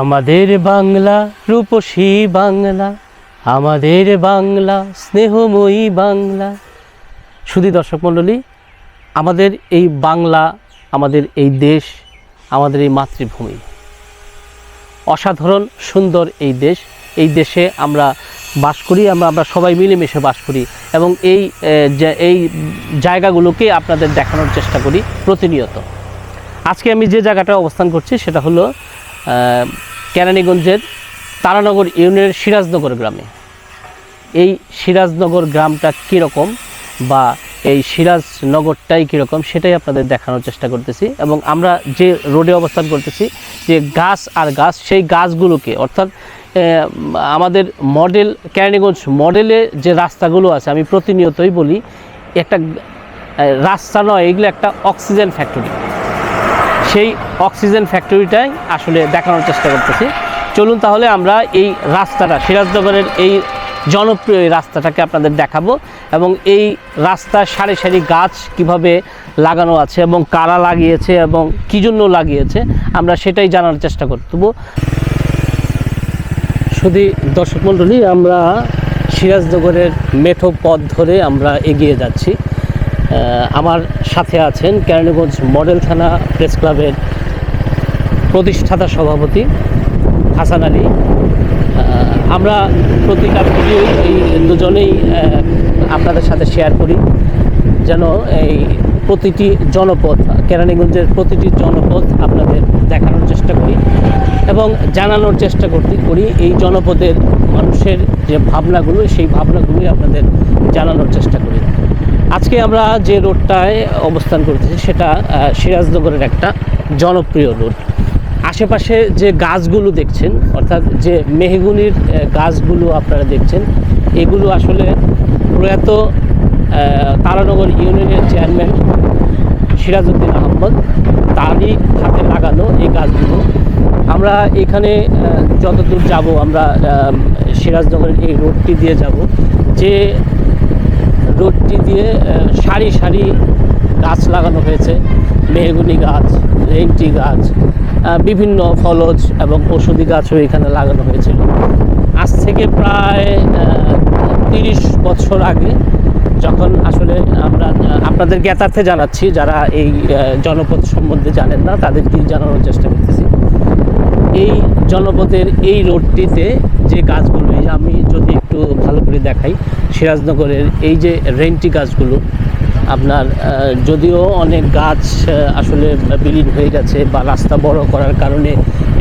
আমাদের বাংলা রূপসী বাংলা, আমাদের বাংলা স্নেহময়ী বাংলা। শুধু দর্শক মণ্ডলী, আমাদের এই বাংলা, আমাদের এই দেশ, আমাদের এই মাতৃভূমি। অসাধারণ, সুন্দর এই দেশ। এই দেশে আমরা বাস করি, আমরা আমরা সবাই মিলেমিশে বাস করি এবং এই এই জায়গাগুলোকে আপনাদের দেখানোর চেষ্টা করি প্রতিনিয়ত। আজকে আমি যে জায়গাটা অবস্থান করছি, সেটা হলো কেরানীগঞ্জের তারানগর ইউনিয়নের সিরাজনগর গ্রামে। এই সিরাজনগর গ্রামটা কীরকম বা এই সিরাজনগরটাই কীরকম সেটাই আপনাদের দেখানোর চেষ্টা করতেছি এবং আমরা যে রোডে অবস্থান করতেছি, যে গাছ আর গাছ, সেই গাছগুলোকে, অর্থাৎ আমাদের মডেল, কেরানীগঞ্জ মডেলে যে রাস্তাগুলো আছে, আমি প্রতিনিয়তই বলি, একটা রাস্তা নয়, এগুলো একটা অক্সিজেন ফ্যাক্টরি। সেই অক্সিজেন ফ্যাক্টরিটাই আসলে দেখানোর চেষ্টা করতেছি। চলুন তাহলে আমরা এই রাস্তাটা, সিরাজনগরের এই জনপ্রিয় রাস্তাটাকে আপনাদের দেখাবো এবং এই রাস্তার সারি সারি গাছ কীভাবে লাগানো আছে এবং কারা লাগিয়েছে এবং কী জন্য লাগিয়েছে, আমরা সেটাই জানার চেষ্টা করতেব শুধু দর্শক মণ্ডলী, আমরা সিরাজনগরের মেঠো পথ ধরে আমরা এগিয়ে যাচ্ছি। আমার সাথে আছেন কেরানীগঞ্জ মডেল থানা প্রেস ক্লাবের প্রতিষ্ঠাতা সভাপতি হাসান আলী। আমরা প্রতিকার ভিডিও এই দুজনেই আপনাদের সাথে শেয়ার করি যেন এই প্রতিটি জনপদ, কেরানীগঞ্জের প্রতিটি জনপদ আপনাদের দেখানোর চেষ্টা করি এবং জানানোর চেষ্টা করতে করি এই জনপদের মানুষের যে ভাবনাগুলো, সেই ভাবনাগুলোই আপনাদের জানানোর চেষ্টা করি। আজকে আমরা যে রোডটায় অবস্থান করতেছি সেটা সিরাজনগরের একটা জনপ্রিয় রোড। আশেপাশে যে গাছগুলো দেখছেন, অর্থাৎ যে মেহগুনির গাছগুলো আপনারা দেখছেন, এগুলো আসলে প্রয়াত তারানগর ইউনিয়নের চেয়ারম্যান সিরাজউদ্দিন আহমদ তারই হাতে লাগানো এই গাছগুলো। আমরা এখানে যতদূর যাব আমরা সিরাজনগরের এই রোডটি দিয়ে যাব। যে রোডটি দিয়ে সারি সারি গাছ লাগানো হয়েছে। মেহগুনি গাছ রেংটি গাছ বিভিন্ন ফলজ এবং ওষুধি গাছও এখানে লাগানো হয়েছিল। আজ থেকে প্রায় তিরিশ বছর আগে যখন আসলে আমরা আপনাদের জ্ঞাতার্থে জানাচ্ছি, যারা এই জনপদ সম্বন্ধে জানেন না, তাদেরকেই জানানোর চেষ্টা করতেছি। এই জনপদের এই রোডটিতে যে গাছগুলো আমি যদি একটু ভালো করে দেখাই সিরাজনগরের এই যে রেন্টি গাছগুলো, আপনার যদিও অনেক গাছ আসলে বিলীন হয়ে গেছে বা রাস্তা বড় করার কারণে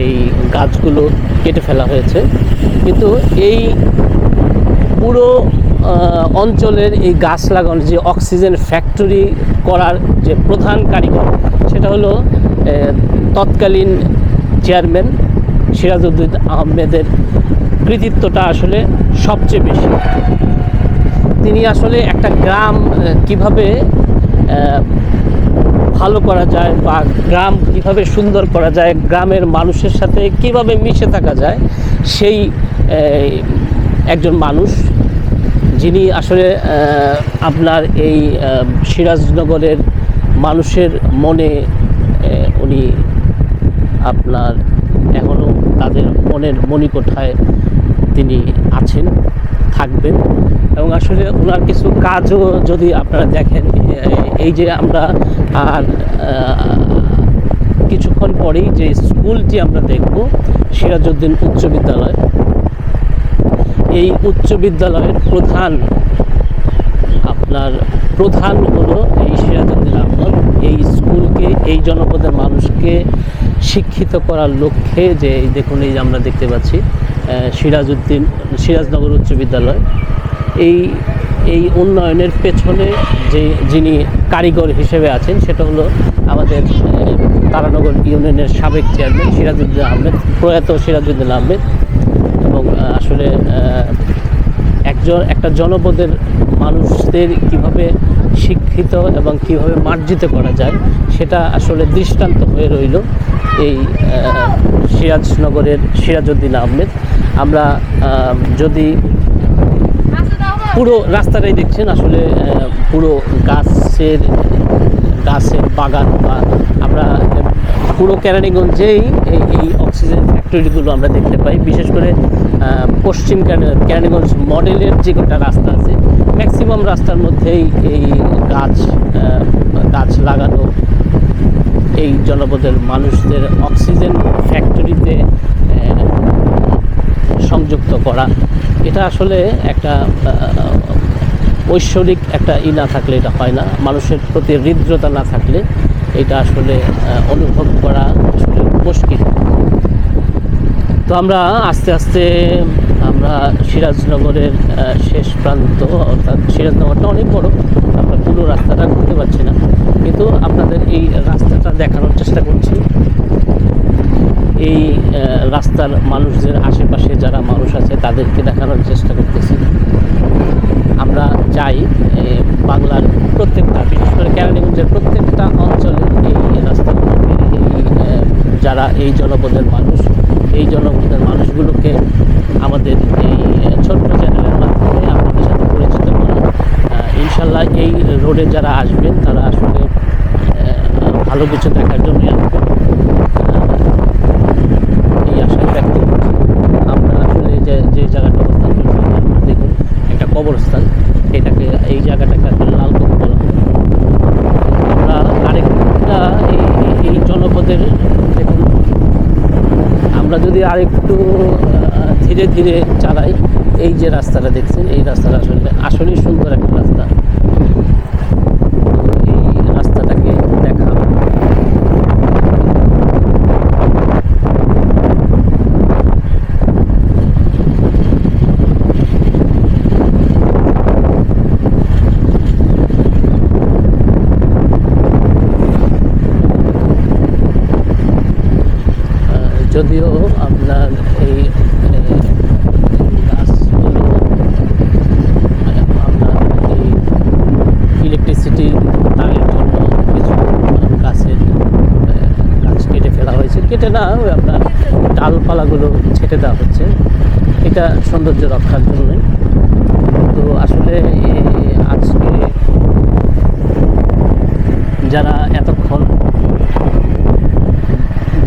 এই গাছগুলো কেটে ফেলা হয়েছে। কিন্তু এই পুরো অঞ্চলের এই গাছ লাগানোর যে অক্সিজেন ফ্যাক্টরি করার যে প্রধান কারিগর, সেটা হলো তৎকালীন চেয়ারম্যান সিরাজউদ্দিন আহমেদের কৃতিত্বটা আসলে সবচেয়ে বেশি। তিনি আসলে একটা গ্রাম কীভাবে ভালো করা যায় বা গ্রাম কীভাবে সুন্দর করা যায়, গ্রামের মানুষের সাথে কীভাবে মিশে থাকা যায়, সেই একজন মানুষ। যিনি আসলে আপনার এই সিরাজনগরের মানুষের মনে উনি আপনার এখনও তাদের মনের মণিকোঠায় তিনি আছেন। থাকবেন। এবং আসলে ওনার কিছু কাজও যদি আপনারা দেখেন এই যে আমরা আর কিছুক্ষণ পরেই যে স্কুলটি আমরা দেখব, সিরাজউদ্দিন উচ্চ বিদ্যালয়। এই উচ্চ বিদ্যালয়ের প্রধান, আপনার প্রধান হলো এই সিরাজউদ্দিন আহমদ। এই স্কুলকে, এই জনপদের মানুষকে শিক্ষিত করার লক্ষ্যে যে দেখুন, এই আমরা দেখতে পাচ্ছি। সিরাজউদ্দিন, সিরাজনগর উচ্চ বিদ্যালয়। এই এই উন্নয়নের পেছনে যে যিনি কারিগর হিসেবে আছেন, সেটা হলো আমাদের তারানগর ইউনিয়নের সাবেক চেয়ারম্যান সিরাজউদ্দিন আহমেদ, প্রয়াত সিরাজউদ্দিন আহমেদ। এবং আসলে একজন, একটা জনপদের মানুষদের কীভাবে শিক্ষিত এবং কীভাবে মার্জিত করা যায়, সেটা আসলে দৃষ্টান্ত হয়ে রইল এই সিরাজনগরের সিরাজউদ্দিন আহমেদ। আমরা যদি পুরো রাস্তাটাই দেখছেন, আসলে পুরো গাছের গাছের বাগান বা আমরা, পুরো কেরানীগঞ্জেই এই অক্সিজেন ফ্যাক্টরিগুলো আমরা দেখতে পাই। বিশেষ করে পশ্চিম কেরানী- কেরানীগঞ্জ মডেলের যে কটা রাস্তা আছে ম্যাক্সিমাম রাস্তার মধ্যেই এই গাছ গাছ লাগানো, এই জনপদের মানুষদের অক্সিজেন ফ্যাক্টরিতে সংযুক্ত করা। এটা আসলে একটা ঐশ্বরিক একটা ই না থাকলে এটা হয় না। মানুষের প্রতি হৃদ্রতা না থাকলে এটা আসলে অনুভব করা আসলে মুশকিল। তো আমরা আস্তে আস্তে, আমরা সিরাজনগরের শেষ প্রান্ত, অর্থাৎ সিরাজনগরটা অনেক বড়। আমরা পুরো রাস্তাটা ঘুরতে পারছি না। কিন্তু আপনাদের এই রাস্তাটা দেখানোর চেষ্টা করছি। এই রাস্তার মানুষদের আশেপাশে যারা মানুষ আছে, তাদেরকে দেখানোর চেষ্টা করতেছি। আমরা চাই বাংলার প্রত্যেকটা, বিশেষ করে কেরানীগঞ্জের প্রত্যেকটা অঞ্চলে এই এই যারা এই জনপদের মানুষ, এই জনপদের মানুষগুলোকে আমাদের এই ছোট্ট চ্যানেলের মাধ্যমে আপনাদের সাথে পরিচিত করা ইনশাল্লাহ এই রোডে যারা আসবেন, তারা আসলে ভালো কিছু দেখার জন্য আসবেন আহ, এই আশায় ব্যক্ত করছি আমরা আসলে যে যে জায়গাটা অবস্থান করছি আপনারা দেখুন একটা কবরস্থান এটাকে এই জায়গাটাকে আসলে লাল কবর বলা হয় আমরা আরেকটা এই এই- এই জনপদের দেখুন আমরা যদি আরেকটু ধীরে ধীরে চালাই। এই যে রাস্তাটা দেখছেন, এই রাস্তাটা আসলে আসলেই সুন্দর একটা রাস্তা তো এই রাস্তাটাকে দেখা আহ, যদিও আপনার এই গাছগুলো মানে আপনার এই ইলেকট্রিসিটি তারের জন্য কিছু গাছের গাছ কেটে ফেলা হয়েছে। কেটে না আপনার ডালপালাগুলো ছেটে দেওয়া হচ্ছে। এটা সৌন্দর্য রক্ষার জন্যই তো আসলে আজকে যারা এতক্ষণ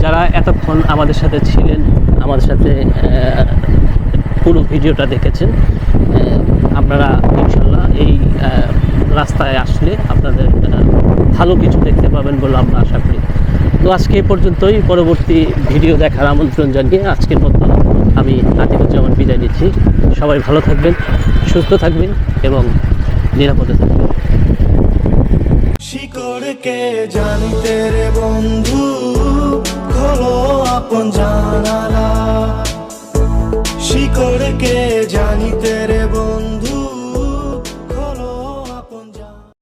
যারা এতক্ষণ আমাদের সাথে ছিলেন, আমাদের সাথে পুরো ভিডিওটা দেখেছেন আপনারা ইনশাল্লাহ এই রাস্তায় আসলে আপনাদের ভালো কিছু দেখতে পাবেন বলে আমরা আশা করি। তো আজকে এই পর্যন্তই, পরবর্তী ভিডিও দেখার আমন্ত্রণ জানিয়ে আজকের মতো আমি আতিকুজ্জামান বিদায় নিচ্ছি। সবাই ভালো থাকবেন, সুস্থ থাকবেন এবং নিরাপদে থাকবেন। শিকড়কে জানিতে বন্ধু। খোলো আপন জানালা। শিকড়কে জানিতে রে